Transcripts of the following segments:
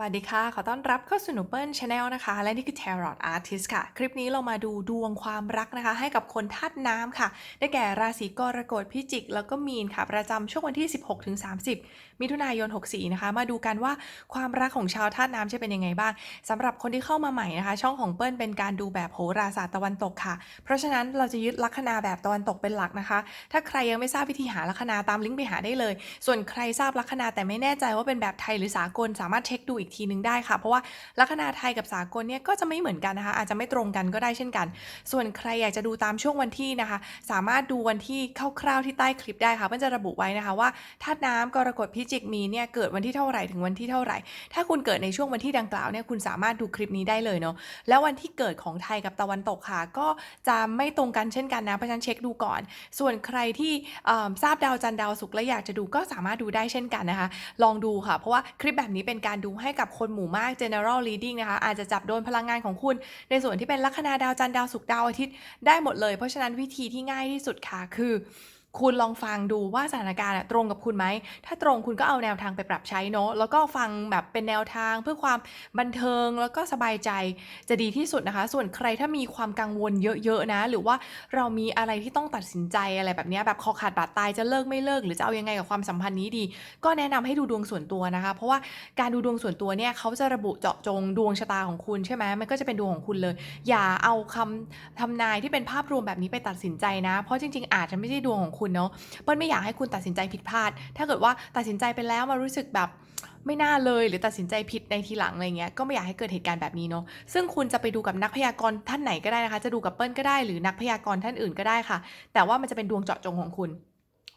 วัสดีค่ะ ขอต้อนรับเข้าสู่หนูเปิลชาแนลนะคะ และนี่คือ Tarot Artist ค่ะ คลิปนี้เรามาดูดวงความรักนะคะ ให้กับคนธาตุน้ำค่ะ ได้แก่ราศีกรกฎพิจิก แล้วก็มีนค่ะ ประจำช่วงวันที่ 16-30 มิถุนายน 64 นะคะ มาดูกันว่าความรักของชาวธาตุน้ำจะเป็นยังไงบ้างสำหรับคนที่เข้ามาใหม่นะคะ ช่องของเปิ้ลเป็นการดูแบบโหราศาสตร์ตะวันตกค่ะ เพราะฉะนั้นเราจะยึดลัคนาแบบตะวันตกเป็นหลักนะคะ ถ้าใครยังไม่ทราบวิธีหาลัคนาตามลิงก์ไปหาได้เลย ส่วนใครทราบลัคนาแต่ไม่แน่ใจว่าเป็นแบบไทยหรือสากลสามารถเช็คดูอีกทีนึงได้ค่ะ เพราะว่าลัคนาไทยกับสากลเนี่ยก็จะไม่เหมือนกันนะคะ อาจจะไม่ตรงกันก็ได้เช่นกัน ส่วนใครอยากจะดูตามช่วงวันที่นะคะ สามารถดูวันที่คร่าวๆที่ใต้คลิปได้ค่ะมันจะระบุไว้นะคะว่าธาตุน้ำกรกฎพิจิกมีเนี่ยเกิดวันที่เท่าไหร่ถึงวันที่เท่าไหร่ ถ้าคุณเกิดในช่วงวันที่ดังกล่าวเนี่ยคุณสามารถดูคลิปนี้ได้เลยเนาะแล้ววันที่เกิดของไทยกับตะวันตกค่ะ ก็จะไม่ตรงกันเช่นกันนะเพราะฉะนั้นเช็คดูก่อน ส่วนใครที่ทราบดาวจันทร์ดาวศุกร์และอยากจะดูก็สามารถดูได้เช่นกันนะคะ ลองดูค่ะ เพราะว่าคลิปแบบนี้เป็นการดูให้กับคนหมู่มาก general reading นะคะ อาจจะจับโดนพลังงานของคุณ ในส่วนที่เป็นลัคนาดาวจันทร์ดาวศุกร์ดาวอาทิตย์ได้หมดเลย เพราะฉะนั้นวิธีที่ง่ายที่สุดค่ะคือ คุณลองฟังดูว่าสถานการณ์ตรงกับคุณไหม ถ้าตรงคุณก็เอาแนวทางไปปรับใช้เนาะ แล้วก็ฟังแบบเป็นแนวทางเพื่อความบันเทิงแล้วก็สบายใจจะดีที่สุดนะคะ ส่วนใครถ้ามีความกังวลเยอะๆนะ หรือว่าเรามีอะไรที่ต้องตัดสินใจอะไรแบบนี้แบบคอขาดบาดตายจะเลิกไม่เลิก หรือจะเอายังไงกับความสัมพันธ์นี้ดี ก็แนะนำให้ดูดวงส่วนตัวนะคะ เพราะว่าการดูดวงส่วนตัวเนี่ยเขาจะระบุเจาะจงดวงชะตาของคุณใช่ไหมมันก็จะเป็นดวงของคุณเลย อย่าเอาคำทำนายที่เป็นภาพรวมแบบนี้ไปตัดสินใจนะ เพราะจริง ๆ อาจจะไม่ใช่ดวงของคุณเนาะเปิ้ลไม่อยากให้คุณตัดสินใจผิดพลาด ถ้าเกิดว่าตัดสินใจไปแล้วมารู้สึกแบบไม่น่าเลยหรือตัดสินใจผิดในทีหลังอะไรเงี้ยก็ไม่อยากให้เกิดเหตุการณ์แบบนี้เนาะซึ่งคุณจะไปดูกับนักพยากรณ์ท่านไหนก็ได้นะคะ จะดูกับเปิ้ลก็ได้หรือนักพยากรณ์ท่านอื่นก็ได้ค่ะ แต่ว่ามันจะเป็นดวงเจาะจงของคุณ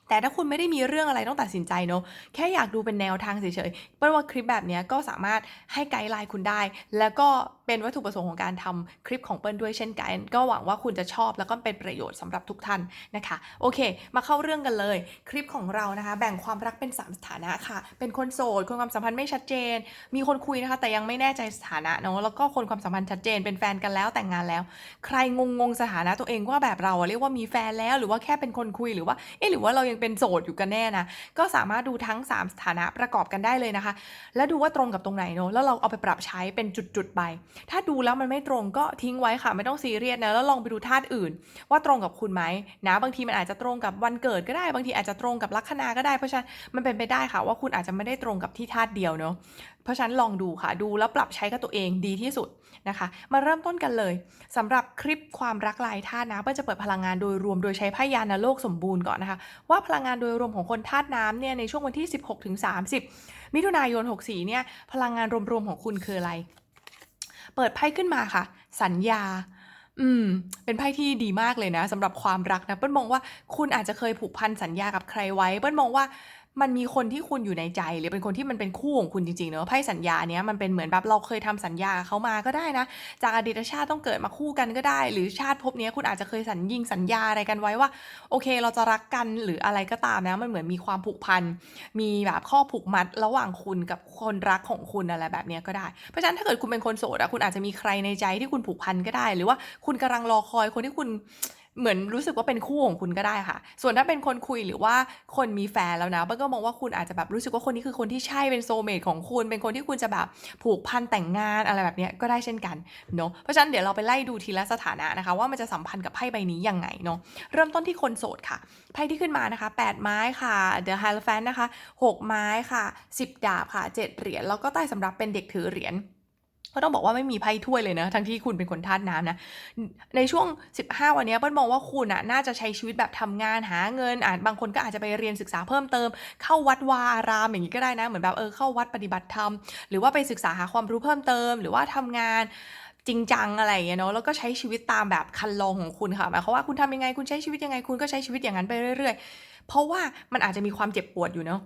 แต่ถ้าคุณไม่ได้มีเรื่องอะไรต้องตัดสินใจเนาะแค่อยากดูเป็นแนวทางเฉยๆเปิ้ลว่าคลิปแบบนี้ก็สามารถให้ไกด์ไลน์คุณได้ แล้วก็เป็นวัตถุประสงค์ของการทำคลิปของเปิ้ลด้วยเช่นกัน ก็หวังว่าคุณจะชอบแล้วก็เป็นประโยชน์สำหรับทุกท่านนะคะ โอเค มาเข้าเรื่องกันเลย คลิปของเรานะคะ แบ่งความรักเป็น 3 สถานะค่ะ เป็นคนโสด คนความสัมพันธ์ไม่ชัดเจน มีคนคุยนะคะ แต่ยังไม่แน่ใจสถานะเนาะแล้วก็คนความสัมพันธ์ชัดเจน เป็นแฟนกันแล้วแต่งงานแล้ว ใครงงงๆสถานะตัวเองว่าแบบเราเรียกว่ามีแฟนแล้ว หรือว่าแค่เป็นคนคุยหรือว่าเอ๊ะหรือว่าเรายงเป็นโสดอยู่กันแน่นะก็สามารถดูทั้ง 3 สถานะประกอบกันได้เลยนะคะ แล้วดูว่าตรงกับตรงไหนเนาะแล้วเราเอาไปปรับใช้เป็นจุดๆไป ถ้าดูแล้วมันไม่ตรงก็ทิ้งไว้ค่ะ ไม่ต้องซีเรียสนะแล้วลองไปดูธาตุอื่น ว่าตรงกับคุณไหมนะบางทีมันอาจจะตรงกับวันเกิดก็ได้บางทีอาจจะตรงกับลัคนาก็ได้เพราะฉะนั้นมันเป็นไปได้ค่ะ ว่าคุณอาจจะไม่ได้ตรงกับที่ธาตุเดียวเนาะเพราะฉะนั้นลองดูค่ะ ดูแล้วปรับใช้กับตัวเองดีที่สุดนะคะ มาเริ่มต้นกันเลยสำหรับคลิปความรักลายธาตุนะเพื่อจะเปิดพลังงานโดยรวมโดยใช้ไพ่ยานโลกสมบูรณ์ก่อนนะคะ ว่าพลังงานโดยรวมของคนธาตุน้ำเนี่ยในช่วงวันที่ 16ถึง30 มิถุนายน 64เนี่ยพลังงานรวมๆของคุณคืออะไร เปิดไพ่ขึ้นมาค่ะ สัญญาอืม เป็นไพ่ที่ดีมากเลยนะสำหรับความรักนะ เปิ้ลมองว่าคุณอาจจะเคยผูกพันสัญญากับใครไว้ เปิ้ลมองว่า มันมีคนที่คุณอยู่ในใจ หรือเป็นคนที่มันเป็นคู่ของคุณจริงๆเนอะไพ่สัญญาเนี้ยมันเป็นเหมือนแบบเราเคยทำสัญญาเขามาก็ได้นะ จากอดีตชาติต้องเกิดมาคู่กันก็ได้ หรือชาติภพเนี้ยคุณอาจจะเคยสัญญิงสัญญาอะไรกันไว้ว่า โอเค เราจะรักกันหรืออะไรก็ตามนะ มันเหมือนมีความผูกพัน มีแบบข้อผูกมัดระหว่างคุณกับคนรักของคุณอะไรแบบเนี้ยก็ได้ เพราะฉะนั้นถ้าเกิดคุณเป็นคนโสดอะคุณอาจจะมีใครในใจที่คุณผูกพันก็ได้ หรือว่าคุณกำลังรอคอยคนที่คุณ เหมือนรู้สึกว่าเป็นคู่ของคุณก็ได้ค่ะ ส่วนถ้าเป็นคนคุยหรือว่าคนมีแฟนแล้วนะเป้ลก็มองว่าคุณอาจจะแบบรู้สึกว่าคนนี้คือคนที่ใช่เป็นโซเมทของคุณ เป็นคนที่คุณจะแบบผูกพันแต่งงานอะไรแบบนี้ก็ได้เช่นกันเนาะ เพราะฉะนั้นเดี๋ยวเราไปไล่ดูทีละสถานะนะคะ ว่ามันจะสัมพันธ์กับไพ่ใบนี้ยังไงเนาะ เริ่มต้นที่คนโสดค่ะ ไพ่ที่ขึ้นมานะคะ 8 ไม้ค่ะ The Hierophant นะคะ 6 ไม้ค่ะ 10 ดาบค่ะ 7 เหรียญ แล้วก็ใต้สำรับเป็นเด็กถือเหรียญ ก็ต้องบอกว่าไม่มีไพ่ถ้วยเลยนะ ทั้งที่คุณเป็นคนธาตุน้ำนะ ในช่วง 15 วันนี้เปิ้ลมองว่าคุณอะน่าจะใช้ชีวิตแบบทำงานหาเงินอาจบางคนก็อาจจะไปเรียนศึกษาเพิ่มเติม เข้าวัดวาอารามอย่างนี้ก็ได้นะ เหมือนแบบเออเข้าวัดปฏิบัติธรรม หรือว่าไปศึกษาหาความรู้เพิ่มเติม หรือว่าทำงานจริงจังอะไรอย่างเงี้ยเนาะแล้วก็ใช้ชีวิตตามแบบคันลองของคุณค่ะหมายความว่าคุณทำยังไงคุณใช้ชีวิตยังไงคุณก็ใช้ชีวิตอย่างนั้นไปเรื่อย ๆ เพราะว่ามันอาจจะมีความเจ็บปวดอยู่เนาะ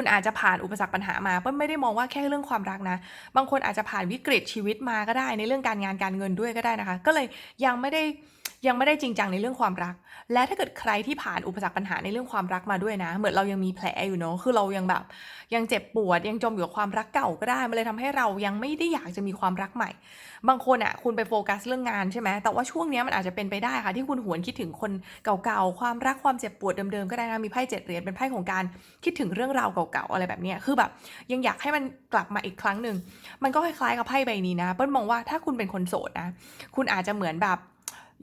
คุณอาจจะผ่านอุปสรรคปัญหามาเปิ้ลไม่ได้มองว่าแค่เรื่องความรักนะ บางคนอาจจะผ่านวิกฤตชีวิตมาก็ได้ ในเรื่องการงานการเงินด้วยก็ได้นะคะ ก็เลยยังไม่ได้ ยังไม่ได้จริงจังในเรื่องความรัก และถ้าเกิดใครที่ผ่านอุปสรรคปัญหาในเรื่องความรักมาด้วยนะ เหมือนเรายังมีแผลอยู่เนาะคือเรายังแบบ ยังเจ็บปวดยังจมอยู่กับความรักเก่าก็ได้มันเลยทำให้เรายังไม่ได้อยากจะมีความรักใหม่ บางคนอะคุณไปโฟกัสเรื่องงานใช่ไหมแต่ว่าช่วงนี้มันอาจจะเป็นไปได้ค่ะที่คุณหวนคิดถึงคนเก่าๆความรักความเจ็บปวดเดิมๆก็ได้นะมีไพ่เจ็ดเหรียญเป็นไพ่ของการคิดถึงเรื่องราวเก่าๆอะไรแบบนี้คือแบบ ยังอยากให้มันกลับมาอีกครั้งหนึ่งมันก็คล้ายๆกับไพ่ใบนี้นะเปิ้ลมองว่าถ้าคุณเป็นคนโสดนะ คุณอาจจะเหมือนแบบ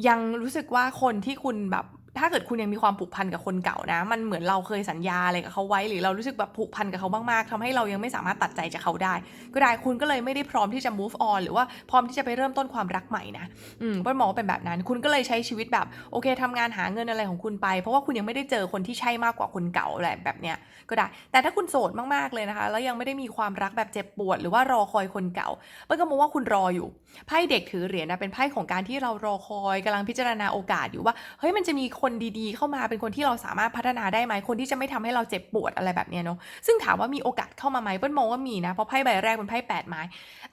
ยังรู้สึกว่าคนที่คุณแบบ ถ้าเกิดคุณยังมีความผูกพันกับคนเก่านะ มันเหมือนเราเคยสัญญาอะไรกับเขาไว้ หรือเรารู้สึกแบบผูกพันกับเขามากๆทำให้เรายังไม่สามารถตัดใจจากเขาได้ ก็ได้คุณก็เลยไม่ได้พร้อมที่จะ move on หรือว่าพร้อมที่จะไปเริ่มต้นความรักใหม่นะอืมเปิ้ลมองว่าเป็นแบบนั้น คุณก็เลยใช้ชีวิตแบบโอเคทำงานหาเงินอะไรของคุณไป เพราะว่าคุณยังไม่ได้เจอคนที่ใช่มากกว่าคนเก่าอะไรแบบเนี้ยก็ได้ แต่ถ้าคุณโสดมากๆเลยนะคะ แล้วยังไม่ได้มีความรักแบบเจ็บปวด หรือว่ารอคอยคนเก่าเปิ้ลก็มองว่าคุณรออยู่ไพ่เด็กถือเหรียญนะเป็นไพ่ของการที่เรารอคอยกำลังพิจารณาโอกาสอยู่ว่าเฮ้ยมันจะมีคนคนดีๆ เข้ามาเป็นคนที่เราสามารถพัฒนาได้ไหมคนที่จะไม่ทำให้เราเจ็บปวดอะไรแบบนี้เนาะซึ่งถามว่ามีโอกาสเข้ามาไหมเปิ้ลมองว่ามีนะเพราะไพ่ใบแรกเป็นไพ่แปดไม้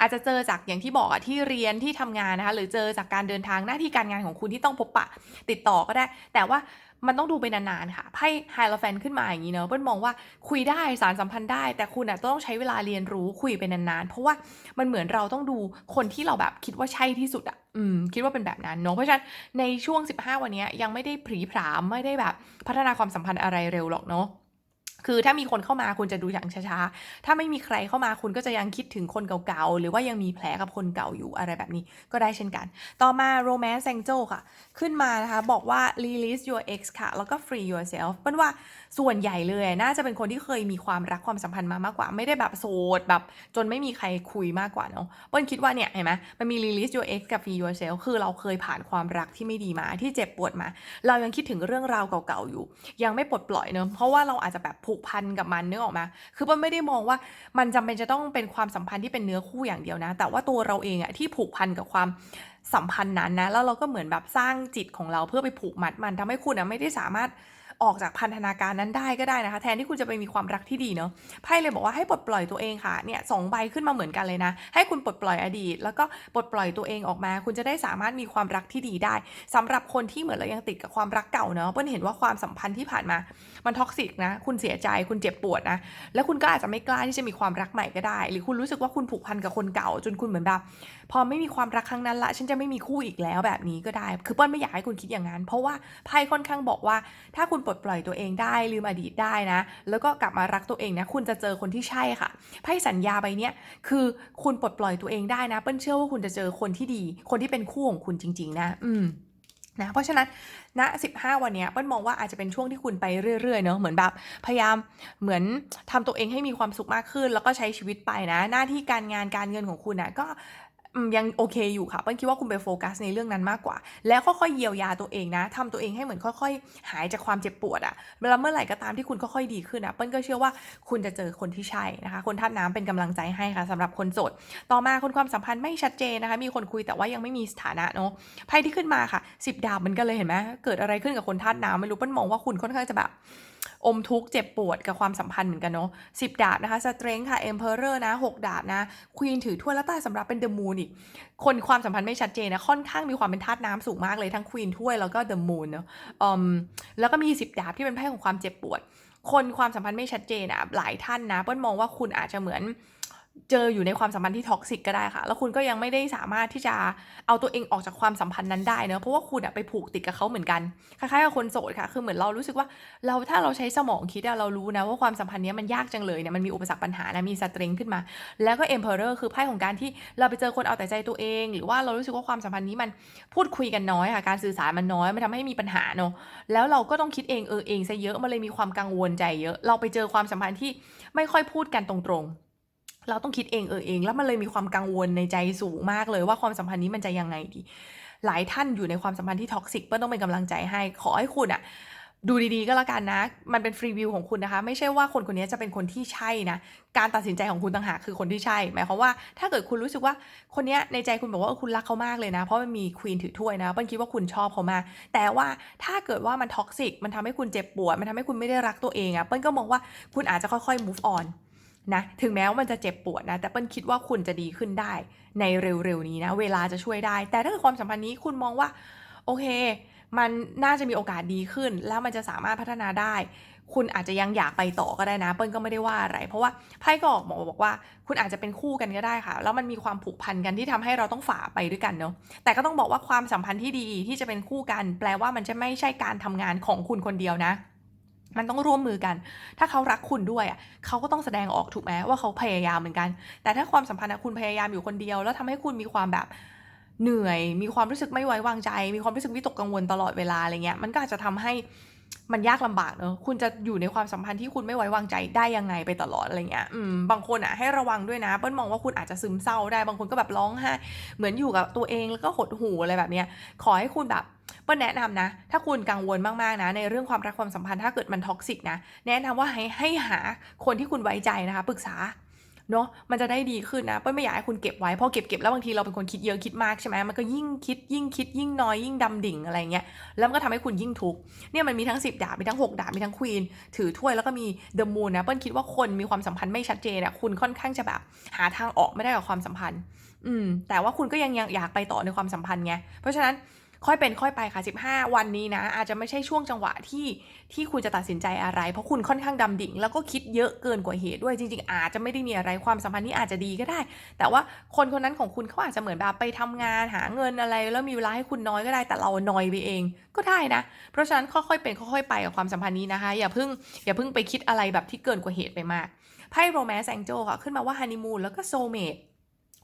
อาจจะเจอจากอย่างที่บอกอะที่เรียนที่ทำงานนะคะหรือเจอจากการเดินทางหน้าที่การงานของคุณที่ต้องพบปะติดต่อก็ได้ แต่ว่า มันต้องดูไปนานๆค่ะไพ่ไฮโลแฟนขึ้นมาอย่างนี้เนอะเปิ้ลมองว่าคุยได้สารสัมพันธ์ได้ แต่คุณอะต้องใช้เวลาเรียนรู้คุยไปนานๆ เพราะว่ามันเหมือนเราต้องดูคนที่เราแบบคิดว่าใช่ที่สุดอะอืมคิดว่าเป็นแบบนั้นเนาะเพราะฉะนั้นในช่วง 15 วันนี้ยยังไม่ได้ผลีผลามไม่ได้แบบพัฒนาความสัมพันธ์อะไรเร็วหรอกเนาะ คือถ้ามีคนเข้ามาคุณจะดูอย่างช้าๆ ถ้าไม่มีใครเข้ามาคุณก็จะยังคิดถึงคนเก่าๆ หรือว่ายังมีแผลกับคนเก่าอยู่อะไรแบบนี้ก็ได้เช่นกัน ต่อมา romance angel ค่ะ ขึ้นมานะคะ บอกว่า release your ex ค่ะ แล้วก็ free yourself เป็นว่าส่วนใหญ่เลยน่าจะเป็นคนที่เคยมีความรักความสัมพันธ์มามากกว่า ไม่ได้แบบโสดแบบจนไม่มีใครคุยมากกว่าเนาะเปิ้ลคิดว่าเนี่ยเห็นไหมมันมี release your ex กับ free yourself คือเราเคยผ่านความรักที่ไม่ดีมาที่เจ็บปวดมา เรายังคิดถึงเรื่องราวเก่าๆอยู่ ยังไม่ปลดปล่อยเนอะเพราะว่าเราอาจจะแบบผููกพันกับมันนึกออกมาคือมันไม่ได้มองว่ามันจำเป็นจะต้องเป็นความสัมพันธ์ที่เป็นเนื้อคู่อย่างเดียวนะ แต่ว่าตัวเราเองอะที่ผูกพันกับความสัมพันธ์นั้นนะ แล้วเราก็เหมือนแบบสร้างจิตของเราเพื่อไปผูกมัดมันทำให้คุณอะไม่ได้สามารถ ออกจากพันธนาการนั้นได้ก็ได้นะคะ แทนที่คุณจะไปมีความรักที่ดีเนาะไพ่เลยบอกว่าให้ปลดปล่อยตัวเองค่ะเนี่ยสองใบขึ้นมาเหมือนกันเลยนะ ให้คุณปลดปล่อยอดีต แล้วก็ปลดปล่อยตัวเองออกมา คุณจะได้สามารถมีความรักที่ดีได้สำหรับคนที่เหมือนเรายังติดกับความรักเก่าเนาะเปิ้ลเห็นว่าความสัมพันธ์ที่ผ่านมา มันท็อกซิกนะ คุณเสียใจคุณเจ็บปวดนะแล้วคุณก็อาจจะไม่กล้าที่จะมีความรักใหม่ก็ได้ หรือคุณรู้สึกว่าคุณผูกพันกับคนเก่า จนคุณเหมือนแบบพอไม่มีความรักครั้งนั้นละฉันจะไม่มีคู่อีกแล้วแบบนี้ก็ได้ คือเปิ้ลไม่อยากให้คุณคิดอย่างนั้น เพราะว่าไพ่ค่อนข้างบอกว่าถ้าคุณปลดปล่อยตัวเองได้ลืมอดีตได้นะ แล้วก็กลับมารักตัวเองนะคุณจะเจอคนที่ใช่ค่ะไพ่สัญญาใบเนี้ยคือคุณปลดปล่อยตัวเองได้นะ เปิ้ลเชื่อว่าคุณจะเจอคนที่ดี คนที่เป็นคู่ของคุณจริง ๆ นะ อืมนะเพราะฉะนั้นณ15 วันนี้เปิ้ลมองว่าอาจจะเป็นช่วงที่คุณไปเรื่อยๆเนอะเหมือนแบบพยายามเหมือนทำตัวเองให้มีความสุขมากขึ้น แล้วก็ใช้ชีวิตไปนะ หน้าที่การงานการเงินของคุณนะก็ ยังโอเคอยู่ค่ะเปิ้ลคิดว่าคุณไปโฟกัสในเรื่องนั้นมากกว่า แล้วค่อยๆเยียวยาตัวเองนะทำตัวเองให้เหมือนค่อยๆ หายจากความเจ็บปวดอะเวลาเมื่อไหร่ก็ตามที่คุณค่อยๆดีขึ้นอะเปิ้ลก็เชื่อว่าคุณจะเจอคนที่ใช่นะคะ คนท่าตุน้ำเป็นกำลังใจให้ค่ะสำหรับคนโสดต่อมาคนความสัมพันธ์ไม่ชัดเจนนะคะ มีคนคุยแต่ว่ายังไม่มีสถานะเนาะไพ่ที่ขึ้นมาค่ะสิบดาบเหมือนกันเลยเห็นไหมเกิดอะไรขึ้นกับคนธาตุน้ำไม่รู้เปิ้ลมองว่าคุณค่อนข้างจะแบบ อมทุกข์เจ็บปวดกับความสัมพันธ์เหมือนกันเนาะสิบดาบนะคะสเตรน g ค่ะเอ็มเพอเรอร์นะหกดาบนะควีนถือถ้วยและใต้สำหรับเป็นเดอะมูนอีกคนความสัมพันธ์ไม่ชัดเจนนะค่อนข้างมีความเป็นธาตุน้ำสูงมากเลยทั้งควีนถ้วยแล้วก็เดอะมูนเนาะอืมแล้วก็มีสิบดาบที่เป็นไพ่ของความเจ็บปวด คนความสัมพันธ์ไม่ชัดเจนอะหลายท่านนะเปิ้ลมองว่าคุณอาจจะเหมือน เจออยู่ในความสัมพันธ์ที่ท็อกซิกก็ได้ค่ะ แล้วคุณก็ยังไม่ได้สามารถที่จะเอาตัวเองออกจากความสัมพันธ์นั้นได้เนอะเพราะว่าคุณอะไปผูกติดกับเขาเหมือนกัน คล้ายๆกับคนโสดค่ะ คือเหมือนเรารู้สึกว่าเราถ้าเราใช้สมองคิดเรารู้นะว่าความสัมพันธ์นี้มันยากจังเลยเนี่ย มันมีอุปสรรคปัญหานะ มีสตริงขึ้นมา แล้วก็เอ็มเพอเรอร์คือไพ่ของการที่เราไปเจอคนเอาแต่ใจตัวเอง หรือว่าเรารู้สึกว่าความสัมพันธ์นี้มันพูดคุยกันน้อยค่ะ การสื่อสารมันน้อย มันทำให้มีปัญหาเนอะแล้วเราก็ต้องคิดเองเออเองซะเยอะ มันเลยมีความกังวลใจเยอะ เราไปเจอความสัมพันธ์ที่ไม่ค่อยพูดกันตรงๆ เราต้องคิดเองเออเอง แล้วมันเลยมีความกังวลในใจสูงมากเลยว่าความสัมพันธ์นี้มันจะยังไงดี หลายท่านอยู่ในความสัมพันธ์ที่ท็อกซิกเปิ้ลต้องเป็นกำลังใจให้ ขอให้คุณอะดูดีๆก็แล้วกันนะ มันเป็นฟรีวิวของคุณนะคะ ไม่ใช่ว่าคนคนนี้จะเป็นคนที่ใช่นะ การตัดสินใจของคุณต่างหากคือคนที่ใช่ หมายความว่าถ้าเกิดคุณรู้สึกว่าคนเนี้ยในใจคุณบอกว่าคุณรักเขามากเลยนะ เพราะมันมีควีนถือถ้วยนะเปิ้ลคิดว่าคุณชอบเขามาก แต่ว่าถ้าเกิดว่ามันท็อกซิก มันทำให้คุณเจ็บปวด มันทำให้คุณไม่ได้รักตัวเองอะเปิ้ลก็มองว่าคุณอาจจะค่อยๆ move on นะถึงแม้ว่ามันจะเจ็บปวดนะ แต่เปิ้ลคิดว่าคุณจะดีขึ้นได้ในเร็วๆนี้นะ เวลาจะช่วยได้ แต่ถ้าเกิดความสัมพันธ์นี้คุณมองว่า โอเค มันน่าจะมีโอกาสดีขึ้น แล้วมันจะสามารถพัฒนาได้ คุณอาจจะยังอยากไปต่อก็ได้นะ เปิ้ลก็ไม่ได้ว่าอะไร เพราะว่าไพ่ก็ออกมาบอกว่า คุณอาจจะเป็นคู่กันก็ได้ค่ะ แล้วมันมีความผูกพันกันที่ทำให้เราต้องฝ่าไปด้วยกันเนาะแต่ก็ต้องบอกว่าความสัมพันธ์ที่ดีที่จะเป็นคู่กัน แปลว่ามันจะไม่ใช่การทำงานของคุณคนเดียวนะ มันต้องร่วมมือกัน ถ้าเขารักคุณด้วยอะเขาก็ต้องแสดงออกถูกไหมว่าเขาพยายามเหมือนกัน แต่ถ้าความสัมพันธ์อะคุณพยายามอยู่คนเดียว แล้วทำให้คุณมีความแบบเหนื่อย มีความรู้สึกไม่ไว้วางใจ มีความรู้สึกวิตกกังวลตลอดเวลาอะไรเงี้ย มันก็อาจจะทำให้มันยากลำบากเนอะคุณจะอยู่ในความสัมพันธ์ที่คุณไม่ไว้วางใจได้ยังไงไปตลอดอะไรเงี้ย อืม บางคนอะให้ระวังด้วยนะเปิ้ลมองว่าคุณอาจจะซึมเศร้าได้ บางคนก็แบบร้องไห้ เหมือนอยู่กับตัวเองแล้วก็หดหู่อะไรแบบเนี้ย ขอให้คุณแบบ เปิ้ลแนะนำนะ ถ้าคุณกังวลมากๆนะ ในเรื่องความรักความสัมพันธ์ถ้าเกิดมันท็อกซิกนะ แนะนำว่าให้ให้หาคนที่คุณไว้ใจนะคะปรึกษาเนาะมันจะได้ดีขึ้นนะเปิ้ลไม่อยากให้คุณเก็บไว้พอเก็บเก็บแล้วบางทีเราเป็นคนคิดเยอะคิดมากใช่ไหมมันก็ยิ่งคิดยิ่งคิดยิ่งน้อยยิ่งดำดิ่งอะไรเงี้ยแล้วมันก็ทำให้คุณยิ่งทุกข์เนี่ยมันมีทั้ง 10 ดาบมีทั้ง 6 ดาบมีทั้งควีนถือถ้วยแล้วก็มีเดอะมูนนะเปิ้ลคิดว่าคนมีความสัมพันธ์ไม่ชัดเจนอะคุณค่อนข้างจะแบบหาทางออกไม่ได้กับความสัมพันธ์ อืมแต่ว่าคุณก็ยังอยากไปต่อในความสัมพันธ์ไงเพราะฉะนั้น ค่อยเป็นค่อยไปค่ะ 15 วันนี้นะ อาจจะไม่ใช่ช่วงจังหวะที่ที่คุณจะตัดสินใจอะไร เพราะคุณค่อนข้างดำดิ่ง แล้วก็คิดเยอะเกินกว่าเหตุด้วยจริง ๆ อาจจะไม่ได้มีอะไรความสัมพันธ์นี้อาจจะดีก็ได้ แต่ว่าคนคนนั้นของคุณเขาอาจจะเหมือนแบบไปทำงานหาเงินอะไร แล้วมีเวลาให้คุณน้อยก็ได้แต่เราน้อยไปเองก็ได้นะ เพราะฉะนั้นค่อยๆเป็นค่อยๆไปกับความสัมพันธ์นี้นะคะ อย่าเพิ่งอย่าเพิ่งไปคิดอะไรแบบที่เกินกว่าเหตุไปมากไพ่โรแมนต์แองเจลค่ะขึ้นมาว่าฮันนีมูนแล้วก็โซเมด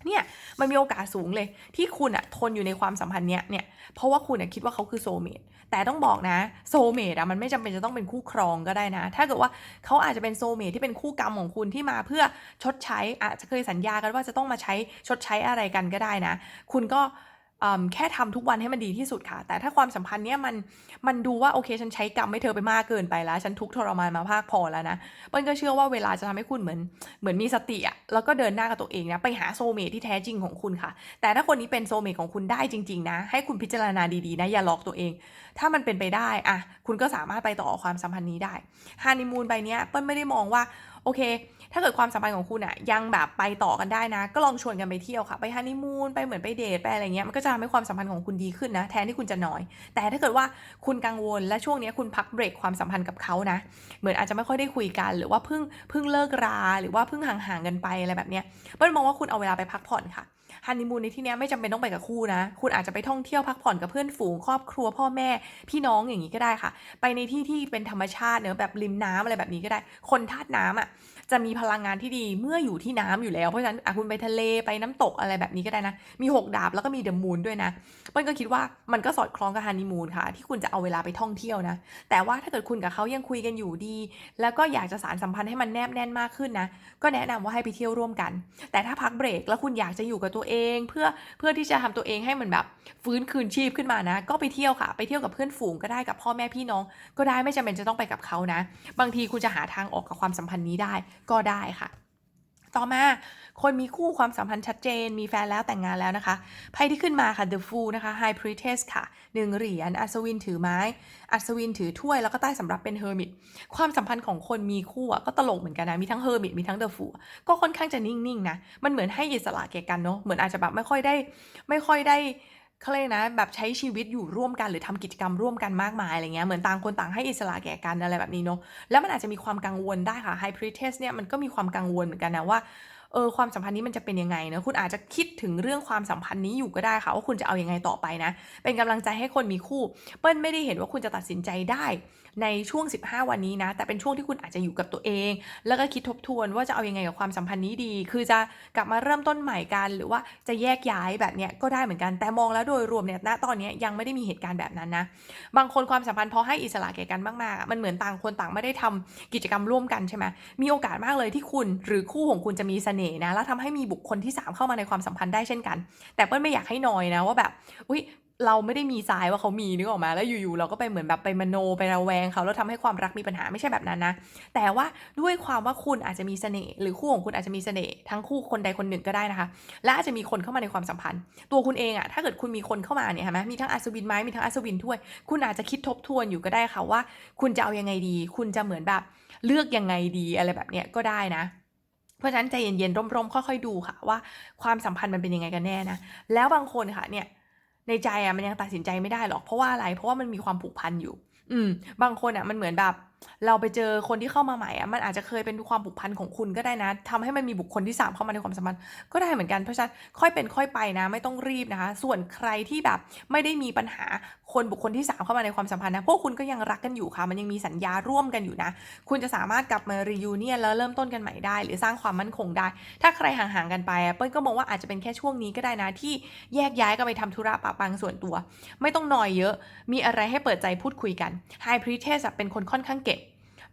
เนี่ยมันมีโอกาสสูงเลย ที่คุณอะทนอยู่ในความสัมพันธ์เนี้ยเนี่ยเพราะว่าคุณอะคิดว่าเขาคือโซเมตแต่ต้องบอกนะโซเมตอะมันไม่จำเป็นจะต้องเป็นคู่ครองก็ได้นะ ถ้าเกิดว่าเขาอาจจะเป็นโซเมตที่เป็นคู่กรรมของคุณที่มาเพื่อชดใช้อาจจะเคยสัญญากันว่าจะต้องมาใช้ชดใช้อะไรกันก็ได้นะ คุณก็ แค่ทำทุกวันให้มันดีที่สุดค่ะ แต่ถ้าความสัมพันธ์เนี้ยมันมันดูว่าโอเคฉันใช้กรรมให้เธอไปมากเกินไปแล้ว ฉันทุกทรมานมาภาคพอแล้วนะเปิ้ลก็เชื่อว่าเวลาจะทำให้คุณเหมือนเหมือนมีสติอะแล้วก็เดินหน้ากับตัวเองนะไปหาโซเมทที่แท้จริงของคุณค่ะ แต่ถ้าคนนี้เป็นโซเมทของคุณได้จริง ๆ นะ ให้คุณพิจารณาดีๆนะอย่าหลอกตัวเอง ถ้ามันเป็นไปได้อะคุณก็สามารถไปต่อความสัมพันธ์นี้ได้ฮันนีมูนใบเนี้ยเปิ้ลไม่ได้มองว่าโอเค ถ้าเกิดความสัมพันธ์ของคุณอะยังแบบไปต่อกันได้นะ ก็ลองชวนกันไปเที่ยวค่ะ ไปฮันนีมูนไปเหมือนไปเดทไปอะไรเงี้ยมันก็จะทำให้ความสัมพันธ์ของคุณดีขึ้นนะ แทนที่คุณจะน้อย แต่ถ้าเกิดว่าคุณกังวลและช่วงนี้คุณพักเบรกความสัมพันธ์กับเขานะ เหมือนอาจจะไม่ค่อยได้คุยกัน หรือว่าเพิ่งเพิ่งเลิกราหรือว่าเพิ่งห่างๆกันไปอะไรแบบเนี้ยเปิ้ลมองว่าคุณเอาเวลาไปพักผ่อนค่ะฮันนีมูนในที่เนี้ยไม่จำเป็นต้องไปกับคู่นะ คุณอาจจะไปท่องเที่ยวพักผ่อนกับเพื่อนฝูงครอบครัวพ่อแม่ พี่น้องอย่างนี้ก็ได้ค่ะ ไปในที่ที่เป็นธรรมชาติเนอะแบบริมน้ำอะไรแบบนี้ก็ได้ คนธาตุน้ำอะ จะมีพลังงานที่ดีเมื่ออยู่ที่น้ำอยู่แล้ว เพราะฉะนั้นคุณไปทะเลไปน้ำตกอะไรแบบนี้ก็ได้นะ มีหกดาบแล้วก็มีเดอะมูนด้วยนะเปิ้ลก็คิดว่ามันก็สอดคล้องกับฮันนีมูนค่ะ ที่คุณจะเอาเวลาไปท่องเที่ยวนะ แต่ว่าถ้าเกิดคุณกับเขายังคุยกันอยู่ดี แล้วก็อยากจะสารสัมพันธ์ให้มันแนบแน่นมากขึ้นนะ ก็แนะนำว่าให้ไปเที่ยวร่วมกัน แต่ถ้าพักเบรกแล้วคุณอยากจะอยู่กับตัวเอง เพื่อเพื่อที่จะทำตัวเองให้มือนแบบฟื้นคืนชีพขึ้นมานะ ก็ไปเที่ยวค่ะ ไปเที่ยวกับเพื่อนฝูงก็ได้กับพ่อแม่พี่น้อง ก็ได้ไม่จำเป็นจะต้องไปกับเขานะ บางทีคุณจะหาทางออกกับความสัมพันธ์นี้ได้ก็ได้ค่ะ ต่อมาคนมีคู่ความสัมพันธ์ชัดเจน มีแฟนแล้วแต่งงานแล้วนะคะไพ่ที่ขึ้นมาค่ะ The Fool นะคะ High Priestess ค่ะหนึ่งเหรียญอัศวินถือไม้ อัศวินถือถ้วยแล้วก็ใต้สำรับเป็น Hermit ความสัมพันธ์ของคนมีคู่อะก็ตลกเหมือนกันนะ มีทั้ง Hermit มีทั้ง The Fool ก็ค่อนข้างจะนิ่งๆนะ มันเหมือนให้อิสระแก่กันเนาะเหมือนอาจจะแบบไม่ค่อยได้ไม่ค่อยได้ เขาเลยนะแบบใช้ชีวิตอยู่ร่วมกันหรือทำกิจกรรมร่วมกันมากมายอะไรเงี้ยเหมือนต่างคนต่างให้อิสระแก่กันอะไรแบบนี้เนาะแล้วมันอาจจะมีความกังวลได้ค่ะไฮพรีเทสเนี่ยมันก็มีความกังวลเหมือนกันนะว่า เออความสัมพันธ์นี้มันจะเป็นยังไงนะคุณอาจจะคิดถึงเรื่องความสัมพันธ์นี้อยู่ก็ได้ค่ะว่าคุณจะเอาอยัางไงต่อไปนะ เป็นกำลังใจให้คนมีคู่ เปิ้ลไม่ได้เห็นว่าคุณจะตัดสินใจได้ในช่วง 15 วันนี้นะ แต่เป็นช่วงที่คุณอาจจะอยู่กับตัวเอง แล้วก็คิดทบทวนว่าจะเอายังไงกับความสัมพันธ์นี้ดี คือจะกลับมาเริ่มต้นใหม่กันหรือว่าจะแยกย้ายแบบเนี้ยก็ได้เหมือนกันแต่มองแล้วโดยรวมเนี่ยณตอนนี้ยังไม่ได้มีเหตุการณ์แบบนั้นนะบางคนความสัมพันธ์พอให้อิสระแก่กันมากๆมันเหมือนต่างคนต่างไม่ได้ทำกิจกรรมร่วมกันใช่ไหมมีโอกาสมากเลยที่คุณหรือคู่ของคุณจะมีเสน่ห์นะแล้วทำให้มีบุคคลที่ 3 เข้ามาในความสัมพันธ์ได้เช่นกัน แต่เปิ้ลไม่อยากให้นอยนะว่าแบบอุ้ยเราไม่ได้มีทรายว่าเขามีนึกออกมาแล้วอยู่ๆเราก็ไปเหมือนแบบไปมโนไประแวงเขาแล้วทำให้ความรักมีปัญหาไม่ใช่แบบนั้นนะ แต่ว่าด้วยความว่าคุณอาจจะมีเสน่ห์หรือคู่ของคุณอาจจะมีเสน่ห์ทั้งคู่คนใดคนหนึ่งก็ได้นะคะ และอาจจะมีคนเข้ามาในความสัมพันธ์ ตัวคุณเองอะถ้าเกิดคุณมีคนเข้ามาเนี่ยใช่ไหมมีทั้งอัศวินไม้มีทั้งอัศวินถ้วย คุณอาจจะคิดทบทวนอยู่ก็ได้ค่ะว่า คุณจะเอายังไงดี คุณจะเหมือนแบบเลือกยังไงดีอะไรแบบเนี้ยก็ได้นะ เพราะฉะนั้นใจเย็นๆร่มๆค่อยๆดูค่ะ ว่าความสัมพันธ์มันเป็นยังไงกันแน่นะแล้วบางคนค่ะเนี่ยในใจอะมันยังตัดสินใจไม่ได้หรอกเพราะว่าอะไรเพราะว่ามันมีความผูกพันอยู่ อืม บางคนอะมันเหมือนแบบ เราไปเจอคนที่เข้ามาใหม่อะมันอาจจะเคยเป็นความผูกพันของคุณก็ได้นะทำให้มันมีบุคคลที่สามเข้ามาในความสัมพันธ์ก็ได้เหมือนกันเพราะฉะนั้นค่อยเป็นค่อยไปนะ ไม่ต้องรีบนะคะ ส่วนใครที่แบบไม่ได้มีปัญหาคนบุคคลที่สามเข้ามาในความสัมพันธ์นะพวกคุณก็ยังรักกันอยู่ค่ะ มันยังมีสัญญาร่วมกันอยู่นะ คุณจะสามารถกลับมา reunion แล้วเริ่มต้นกันใหม่ได้ หรือสร้างความมั่นคงได้ ถ้าใครห่างๆกันไปอะเปิ้ลก็มองว่าอาจจะเป็นแค่ช่วงนี้ก็ได้นะที่แยกย้ายกันไปทำธุระปะปังส่วนตัว ไม่ต้องนอยเยอะ มีอะไรให้เปิดใจพูดคุยกัน High Priestess เป็นคนค่อนข้าง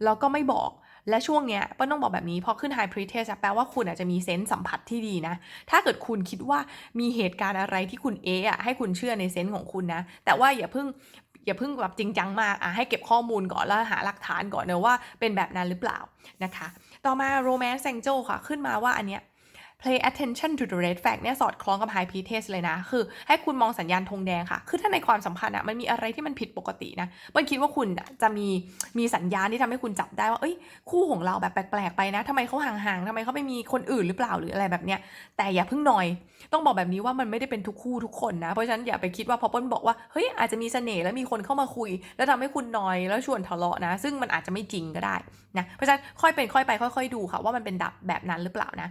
แล้วก็ไม่บอกและช่วงเนี้ยเปิ้ลต้องบอกแบบนี้พอขึ้น High Priestess แปลว่าคุณอาจจะมีเซนส์สัมผัสที่ดีนะ ถ้าเกิดคุณคิดว่ามีเหตุการณ์อะไรที่คุณเอะอะให้คุณเชื่อในเซนส์ของคุณนะ แต่ว่าอย่าเพิ่งอย่าเพิ่งแบบจริงจังมากอะให้เก็บข้อมูลก่อนแล้วหาหลักฐานก่อนเนอะว่าเป็นแบบนั้นหรือเปล่านะคะ ต่อมา Romance Angel ค่ะ ขึ้นมาว่าอันเนี้ย pay attention to the red flag เนี่ยสอดคล้องกับ high p r i e t e s เลยนะ คือให้คุณมองสัญญาณธงแดงค่ะ คือถ้าในความสัมพันธ์อะมันมีอะไรที่มันผิดปกตินะเปิ้ลคิดว่าคุณจะมีมีสัญญาณที่ทำให้คุณจับได้ว่า เอ้ย คู่ของเราแบบแปลกๆไปนะทำไมเขาห่างๆทำไมเขาไม่มีคนอื่นหรือเปล่าหรืออะไรแบบเนี้ย แต่อย่าเพิ่งหนอย ต้องบอกแบบนี้ว่ามันไม่ได้เป็นทุกคู่ทุกคนนะ เพราะฉะนั้นอย่าไปคิดว่าพอเปิ้ลบอกว่า เฮ้ย อาจจะมีเสน่ห์แล้วมีคนเข้ามาคุย แล้วทำให้คุณนอยแล้วชวนทะเลาะนะ ซึ่งมันอาจจะไม่จริงก็ได้นะ เพราะฉะนั้นค่อยเป็นค่อยไปค่อย ๆ ดูค่ะว่ามันเป็นดับแบบนั้นหรือเปล่านะ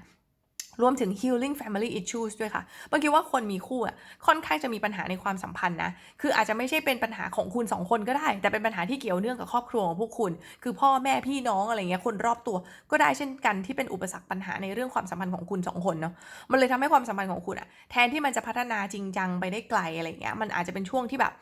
รวมถึง healing family issues ด้วยค่ะเมื่อกี้ว่าคนมีคู่อะ ค่อนข้างจะมีปัญหาในความสัมพันธ์นะ คืออาจจะไม่ใช่เป็นปัญหาของคุณสองคนก็ได้ แต่เป็นปัญหาที่เกี่ยวเนื่องกับครอบครัวของพวกคุณ คือพ่อแม่พี่น้องอะไรเงี้ย คนรอบตัวก็ได้เช่นกันที่เป็นอุปสรรคปัญหาในเรื่องความสัมพันธ์ของคุณสองคนเนาะ มันเลยทำให้ความสัมพันธ์ของคุณอะ แทนที่มันจะพัฒนาจริงจังไปได้ไกลอะไรเงี้ย มันอาจจะเป็นช่วงที่แบบ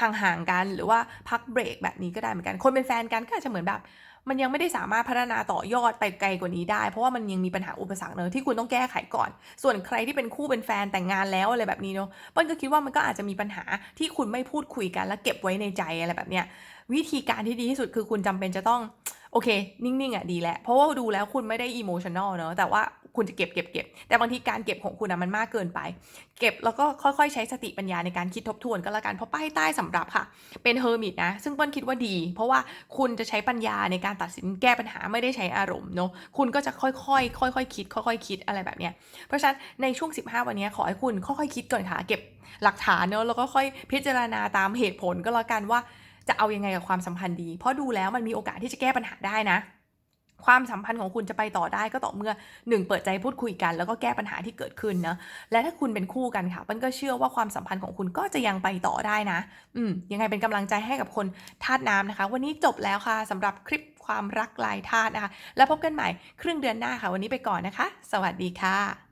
ห่างๆกัน หรือว่าพักเบรกแบบนี้ก็ได้เหมือนกัน คนเป็นแฟนกันก็อาจจะเหมือนแบบ มันยังไม่ได้สามารถพัฒนาต่อยอดไปไกลกว่านี้ได้ เพราะว่ามันยังมีปัญหาอุปสรรคเนอะที่คุณต้องแก้ไขก่อน ส่วนใครที่เป็นคู่เป็นแฟนแต่งงานแล้วอะไรแบบนี้เนาะเปิ้ลก็คิดว่ามันก็อาจจะมีปัญหาที่คุณไม่พูดคุยกันแล้วเก็บไว้ในใจอะไรแบบเนี้ยวิธีการที่ดีที่สุดคือคุณจำเป็นจะต้องโอเค นิ่งๆอะดีแหละเพราะว่าดูแล้วคุณไม่ได้อิโมชัน a ลเนอะแต่ว่า คุณจะเก็บเก็บเก็บแต่บางทีการเก็บของคุณอะมันมากเกินไป เก็บแล้วก็ค่อยๆ ใช้สติปัญญาในการคิดทบทวนก็แล้วกันเพราะป้ายใต้สำหรับค่ะ เป็นเฮอร์มิตนะ ซึ่งเปิ้ลคิดว่าดี เพราะว่าคุณจะใช้ปัญญาในการตัดสินแก้ปัญหาไม่ได้ใช้อารมณ์เนอะคุณก็จะค่อยๆค่อยๆคิด ค่อยๆคิดอะไรแบบเนี้ยเพราะฉะนั้นในช่วง 15 วันนี้ขอให้คุณค่อยๆคิดก่อนค่ะเก็บหลักฐานเนอะแล้วก็ค่อยพิจารณาตามเหตุผลก็แล้วกันว่าจะเอายังไงกับความสัมพันธ์ดี เพราะดูแล้วมันมีโอกาสที่จะแก้ปัญหาได้นะ ความสัมพันธ์ของคุณจะไปต่อได้ก็ต่อเมื่อหนึ่งเปิดใจพูดคุยกัน แล้วก็แก้ปัญหาที่เกิดขึ้นเนะและถ้าคุณเป็นคู่กันค่ะมันก็เชื่อว่าความสัมพันธ์ของคุณก็จะยังไปต่อได้นะ อืมยังไงเป็นกำลังใจให้กับคนธาตุน้ำนะคะ วันนี้จบแล้วค่ะสำหรับคลิปความรักลายธาตุนะคะ แล้วพบกันใหม่ครึ่งเดือนหน้าค่ะ วันนี้ไปก่อนนะคะ สวัสดีค่ะ